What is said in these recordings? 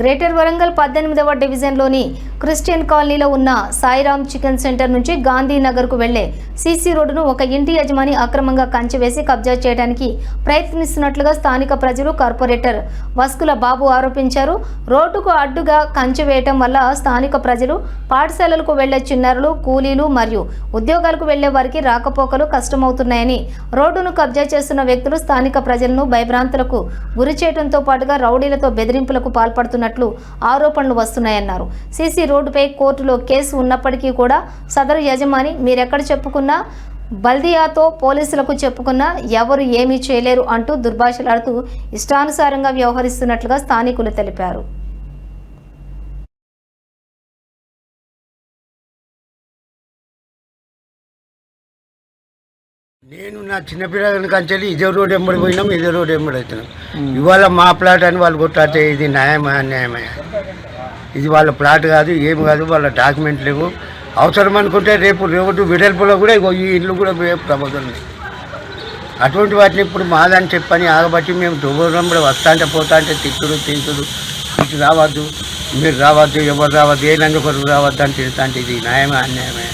Greater Warangal పద్దెనిమిదవ డివిజన్లోని Christian కాలనీలో ఉన్న సాయిరామ్ చికెన్ సెంటర్ నుంచి గాంధీనగర్కు వెళ్ళే సీసీ రోడ్డును ఒక ఇంటి యజమాని అక్రమంగా కంచివేసి కబ్జా చేయడానికి ప్రయత్నిస్తున్నట్లుగా స్థానిక ప్రజలు కార్పొరేటర్ వస్కుల బాబు ఆరోపించారు. రోడ్డుకు అడ్డుగా కంచె వేయటం వల్ల స్థానిక ప్రజలు పాఠశాలలకు వెళ్ళే చిన్నారులు కూలీలు మరియు ఉద్యోగాలకు వెళ్ళే వారికి రాకపోకలు కష్టమవుతున్నాయని రోడ్డును కబ్జా చేస్తున్న వ్యక్తులు స్థానిక ప్రజలను భయభ్రాంతులకు గురి చేయడంతో పాటుగా రౌడీలతో బెదిరింపులకు పాల్పడుతున్నారు చేస్తున్నట్లు ఆరోపణలు వస్తున్నాయన్నారు. సీసీ రోడ్డుపై కోర్టులో కేసు ఉన్నప్పటికీ కూడా సదరు యజమాని మీరెక్కడ చెప్పుకున్నా బల్దియాతో పోలీసులకు చెప్పుకున్నా ఎవరు ఏమీ చేయలేరు అంటూ దుర్భాషలాడుతూ ఇష్టానుసారంగా వ్యవహరిస్తున్నట్లుగా స్థానికులు తెలిపారు. నేను నా చిన్నపిల్లల కంచెలి ఇదే రోడ్ ఎంబడి పోయినాం ఇదే రోడ్ ఎంబడి అవుతున్నాం. ఇవాళ మా ప్లాట్ అని వాళ్ళు కొట్టాటే ఇది న్యాయమా అన్యాయమా? ఇది వాళ్ళ ప్లాట్ కాదు ఏం కాదు వాళ్ళ డాక్యుమెంట్ లేవు. అవసరం అనుకుంటే రేపు రోడ్డు వెడల్పులో కూడా ఇగో ఈ ఇల్లు కూడా రేపు ప్రబోధం అటువంటి వాటిని ఇప్పుడు మాదని చెప్పని ఆగబట్టి మేము కూడా వస్తా అంటే పోతా అంటే తిట్టుడు తిట్టుడు ఇటు రావద్దు మీరు రావద్దు ఎవరు రావద్దు ఏ నందుకొరకు రావద్దు అని తిడతా అంటే ఇది న్యాయమే అన్యాయమే?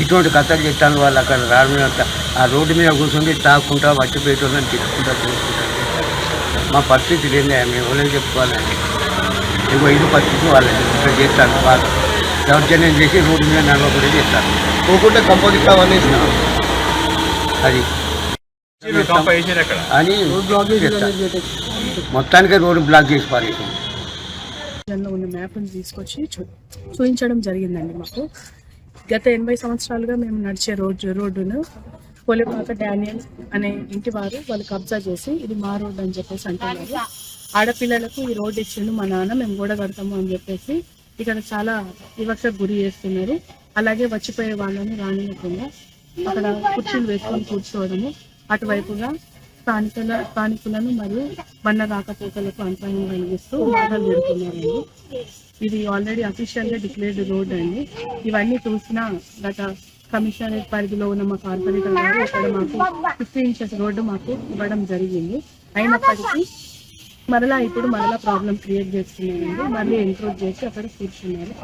ఇటువంటి కథలు చెప్తాను వాళ్ళు అక్కడ రాడు మీద ఆ రోడ్డు మీద కూర్చుండి తాక్కుంటా వచ్చిపోయేటోళ్ళని తిట్టుకుంటా చూసుకుంటా మా పరిస్థితి లేదే మేము ఎవరికి చెప్పుకోవాలండి ఇగో ఇది పరిస్థితి వాళ్ళని ఇక్కడ చేస్తాను వాళ్ళు. దౌర్జన్యం చేసి రోడ్డు మీద నడవకుండా చేస్తాను. పోకుంటే కంపోజిట్ కావాలి అది. అని మొత్తానికి రోడ్డు బ్లాక్ చేసి పారేసాం ఉన్న మ్యాప్ని తీసుకొచ్చి చూ చూపించడం జరిగిందండి మాకు. గత ఎనభై సంవత్సరాలుగా మేము నడిచే రోడ్డు రోడ్డును పోలిపాక డానియల్ అనే ఇంటి వారు వాళ్ళు కబ్జా చేసి ఇది మా రోడ్డు అని చెప్పేసి అంటున్నారు. ఆడపిల్లలకు ఈ రోడ్డు ఇచ్చిండు మా నాన్న మేము కూడా కడతాము అని చెప్పేసి ఇక్కడ చాలా వివక్షకు గురి చేస్తున్నారు. అలాగే వచ్చిపోయే వాళ్ళని రానివ్వకుండా అక్కడ కుర్చీలు వేసుకొని కూర్చోవడము. అటువైపుగా స్థానికుల స్థానికులను మరియు బండ రాకపోకలకు అంతరాయం కలిగిస్తూ బాధలు పెడుతున్నారండి ఇది ఆల్రెడీ అఫీషియల్గా డిక్లేర్డ్ రోడ్ అండి. ఇవన్నీ చూసినా గత కమిషనరేట్ పరిధిలో ఉన్న మా కార్పొరేటర్ గారు ఇక్కడ మాకు ఫిఫ్టీ ఇంచెస్ రోడ్డు మాకు ఇవ్వడం జరిగింది. అయినప్పటికీ మరలా ఇప్పుడు మరలా ప్రాబ్లం క్రియేట్ చేస్తున్నారండి. మళ్ళీ ఎంక్రోచ్ చేసి అక్కడ కూర్చున్నారు.